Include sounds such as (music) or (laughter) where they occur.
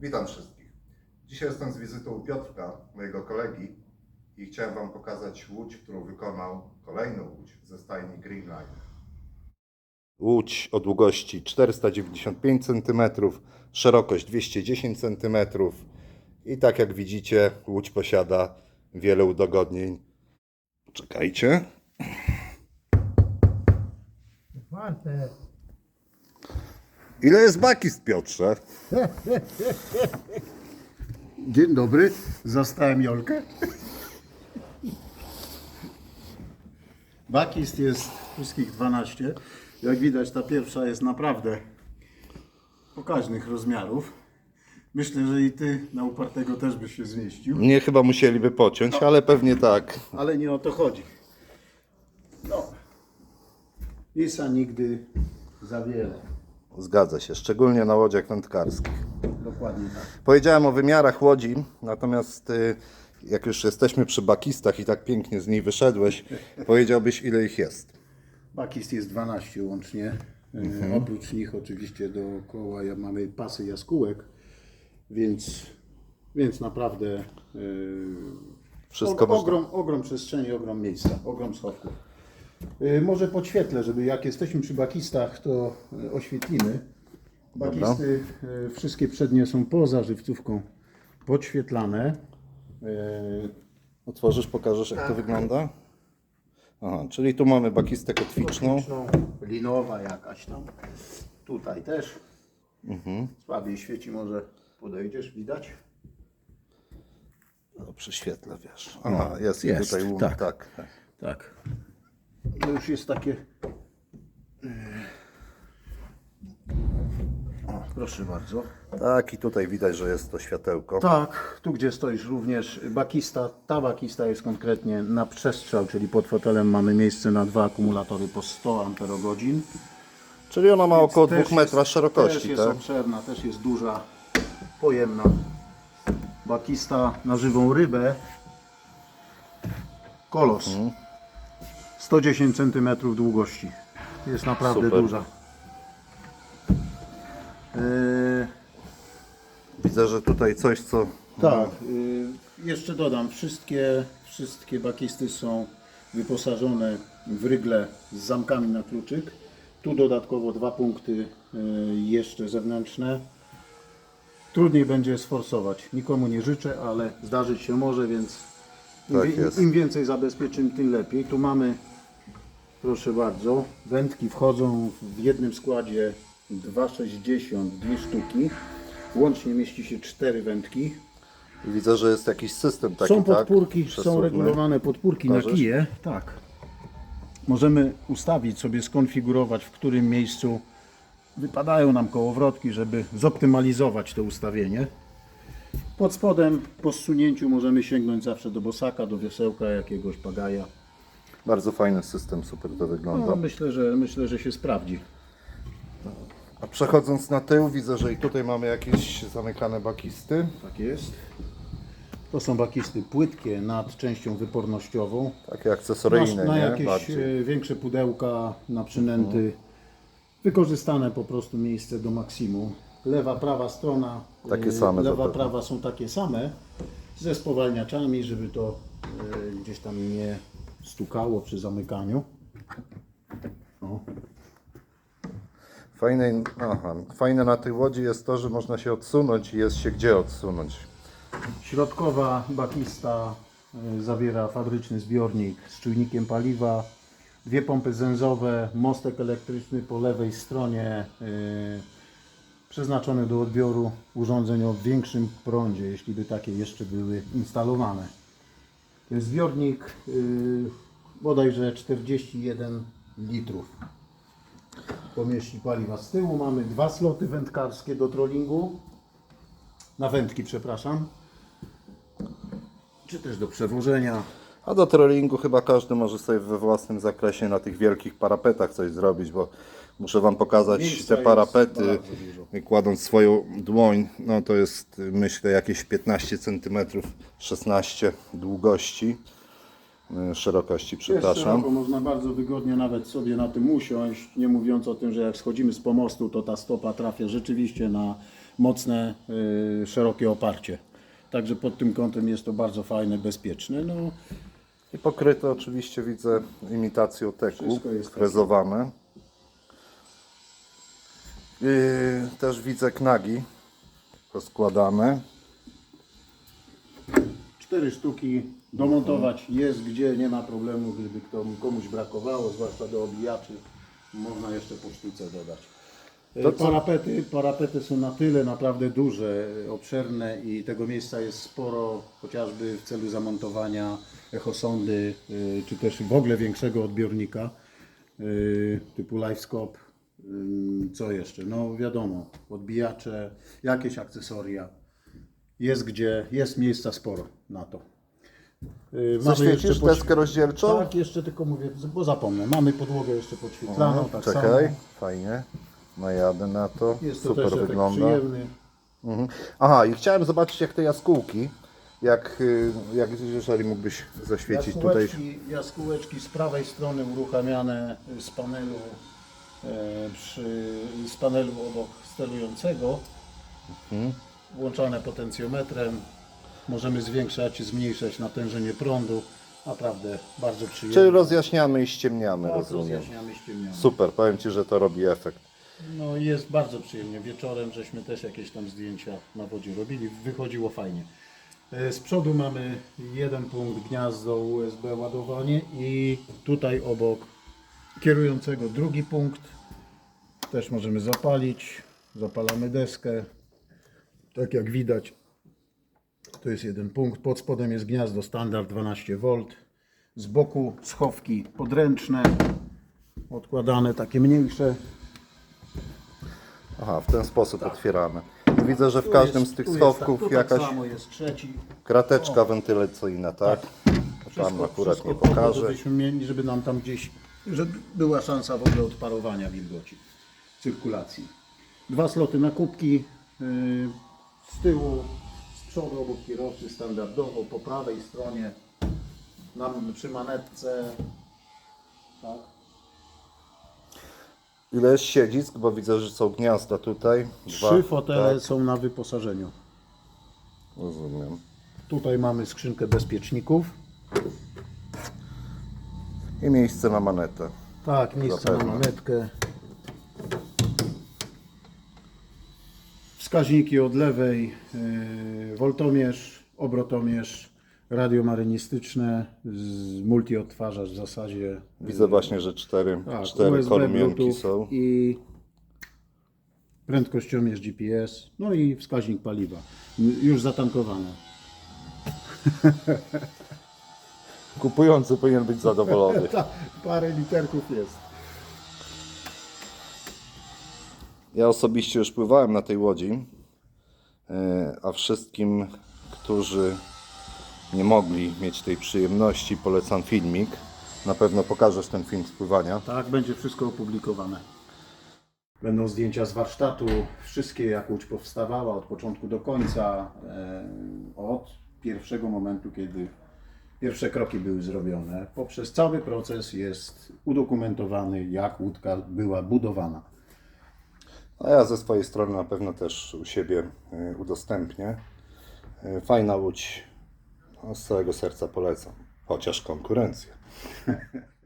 Witam wszystkich. Dzisiaj jestem z wizytą u Piotrka, mojego kolegi i chciałem Wam pokazać łódź, którą wykonał, kolejną łódź ze stajni Greenline. Łódź o długości 495 cm, szerokość 210 cm i tak jak widzicie łódź posiada wiele udogodnień. Czekajcie. Otwarte. Ile jest bakist, Piotrze? (laughs) Dzień dobry, zastałem Jolkę. Bakist jest wszystkich 12. Jak widać, ta pierwsza jest naprawdę pokaźnych rozmiarów. Myślę, że i ty na upartego też byś się zmieścił, Mnie chyba musieliby pociąć, ale pewnie tak. ale nie o to chodzi. No, Isa nigdy za wiele. Zgadza się, szczególnie na łodziach wędkarskich. Dokładnie tak. Powiedziałem o wymiarach łodzi, natomiast y, jak już jesteśmy przy bakistach i tak pięknie z niej wyszedłeś, (laughs) powiedziałbyś ile ich jest. Bakist jest 12 łącznie. E, Oprócz nich oczywiście dookoła mamy pasy jaskółek, więc, więc naprawdę e, Wszystko można. ogrom, ogrom przestrzeni, ogrom miejsca, ogrom schowków. E, Może podświetlę, żeby jak jesteśmy przy bakistach, to e, oświetlimy. Bakisty e, wszystkie przednie są poza żywcówką podświetlane. Otworzysz, pokażesz jak to wygląda? Aha, czyli tu mamy bakistę kotwiczną. kotwiczną, linowa jakaś tam. Tutaj też. Słabiej świeci, może podejdziesz, widać? No, przyświetlę, wiesz. Aha, jest, jest, tutaj łuk, tak. tak. tak. Tak. To już jest takie. O, proszę bardzo. Tak, i tutaj widać, że jest to światełko. Tak, tu gdzie stoisz również bakista. Ta bakista jest konkretnie na przestrzał, czyli pod fotelem mamy miejsce na dwa akumulatory po 100 amperogodzin. Czyli ona ma około Też 2 metra jest- szerokości, Też jest tak? obszerna, też jest duża, pojemna. Bakista na żywą rybę. Kolos. Mhm. 110 cm długości. Jest naprawdę Super. duża. Yy, Widzę, że tutaj coś, co... tak, yy, jeszcze dodam, wszystkie, wszystkie bakisty są wyposażone w rygle z zamkami na kluczyk. Tu dodatkowo dwa punkty yy, jeszcze zewnętrzne. Trudniej będzie sforsować. Nikomu nie życzę, ale zdarzyć się może, więc im, Tak wie- jest. im więcej zabezpieczeń, tym lepiej. Tu mamy, proszę bardzo, wędki wchodzą w jednym składzie 2,60, dwie sztuki. Łącznie mieści się cztery wędki. Widzę, że jest jakiś system taki, Są podpórki, tak? są regulowane podpórki na kije. Tak. Możemy ustawić sobie, skonfigurować, w którym miejscu wypadają nam kołowrotki, żeby zoptymalizować to ustawienie. Pod spodem, po zsunięciu możemy sięgnąć zawsze do bosaka, do wiosełka jakiegoś pagaja. Bardzo fajny system, super to wygląda. No, myślę, że, myślę, że się sprawdzi. A przechodząc na tył, widzę, że i tutaj mamy jakieś zamykane bakisty. Tak jest. To są bakisty płytkie nad częścią wypornościową. Takie akcesoryjne, na, na nie? jakieś Bardziej. e, większe pudełka, na przynęty. Wykorzystane po prostu miejsce do maksimum. Lewa, prawa strona. Takie e, same Lewa, prawa są takie same. Ze spowalniaczami, żeby to e, gdzieś tam nie stukało przy zamykaniu. O, Fajne, aha, fajne na tej łodzi jest to, że można się odsunąć i jest się gdzie odsunąć. Środkowa bakista e, zawiera fabryczny zbiornik z czujnikiem paliwa, dwie pompy zęzowe, mostek elektryczny po lewej stronie e, przeznaczony do odbioru urządzeń o większym prądzie, jeśli by takie jeszcze były instalowane. Zbiornik e, bodajże 41 litrów pomieści paliwa. Z tyłu mamy dwa sloty wędkarskie do trollingu, na wędki przepraszam, czy też do przewożenia. A do trollingu chyba każdy może sobie we własnym zakresie na tych wielkich parapetach coś zrobić, bo muszę Wam pokazać Miejsca te jest parapety, dużo. kładąc swoją dłoń, no to jest myślę jakieś 15 cm, 16 długości, y, szerokości, Jest przepraszam. szeroko, można bardzo wygodnie nawet sobie na tym usiąść, nie mówiąc o tym, że jak schodzimy z pomostu, to ta stopa trafia rzeczywiście na mocne, y, szerokie oparcie. Także pod tym kątem jest to bardzo fajne, bezpieczne. No, I pokryte oczywiście widzę imitacją teku, frezowane. Yy, też widzę knagi rozkładane. cztery sztuki domontować jest gdzie, nie ma problemu, gdyby komuś brakowało, zwłaszcza do obijaczy, można jeszcze po sztuce dodać. To Parapety, parapety są na tyle naprawdę duże, obszerne i tego miejsca jest sporo, chociażby w celu zamontowania echosondy, y, czy też w ogóle większego odbiornika y, typu LiveScope. Y, Co jeszcze? No wiadomo, odbijacze, jakieś akcesoria. Jest gdzie, jest miejsca sporo na to. Zaświecisz podś- deskę rozdzielczą? Tak, jeszcze tylko mówię, bo zapomnę. Mamy podłogę jeszcze podświetlaną, tak Czekaj, samo. fajnie. Najadę na to. Jest to Super też efekt wygląda. przyjemny. Mhm. Aha, i chciałem zobaczyć jak te jaskółki, jak, y, jak jeżeli mógłbyś zaświecić tutaj. Jaskółeczki, z prawej strony uruchamiane z panelu, e, przy, z panelu obok sterującego, Mhm. włączane potencjometrem. Możemy zwiększać, zmniejszać natężenie prądu. Naprawdę bardzo przyjemne. Czyli rozjaśniamy i ściemniamy, tak, rozumiem. rozjaśniamy, ściemniamy. Super, powiem Ci, że to robi efekt. No jest bardzo przyjemnie. Wieczorem żeśmy też jakieś tam zdjęcia na wodzie robili. Wychodziło fajnie. E, Z przodu mamy jeden punkt gniazdo USB ładowanie i tutaj obok kierującego drugi punkt. Też możemy zapalić. Zapalamy deskę. Tak jak widać, to jest jeden punkt. Pod spodem jest gniazdo standard 12V. Z boku schowki podręczne, odkładane takie mniejsze. Aha, w ten sposób otwieramy. Widzę, że w Tu każdym jest- z tych tu schowków jest, tak- tu jakaś Tak samo jest trzeci. krateczka wentylacyjna, tak? To Pan akurat nie po to, pokaże. Żebyśmy mieli, żeby nam tam gdzieś, żeby była szansa w ogóle odparowania wilgoci, cyrkulacji. Dwa sloty na kubki, yy, z tyłu, z przodu obok kierowcy standardowo, po prawej stronie, nam przy manetce, tak. Ile jest siedzisk, bo widzę, że są gniazda tutaj. Trzy fotele Tak, są na wyposażeniu. rozumiem. Tutaj mamy skrzynkę bezpieczników. I miejsce na manetę. Tak, miejsce na Zapewne. manetkę. Wskaźniki od lewej, yy, woltomierz, obrotomierz, radio marynistyczne, z multiodtwarzacz w zasadzie. Widzę właśnie, że cztery, Tak, cztery USB, Bluetooth są. i prędkościomierz GPS, no i wskaźnik paliwa. Już zatankowane. (laughs) Kupujący powinien być zadowolony. (laughs) Tak, parę literków jest. Ja osobiście już pływałem na tej łodzi, e, a wszystkim, którzy nie mogli mieć tej przyjemności, polecam filmik. Na pewno pokażesz ten film z pływania. Tak, będzie wszystko opublikowane. Będą zdjęcia z warsztatu, wszystkie jak łódź powstawała od początku do końca, e, od pierwszego momentu, kiedy pierwsze kroki były zrobione. Poprzez cały proces jest udokumentowany, jak łódka była budowana. A ja ze swojej strony na pewno też u siebie e, udostępnię. E, Fajna łódź, z całego serca polecam, chociaż konkurencja. (laughs)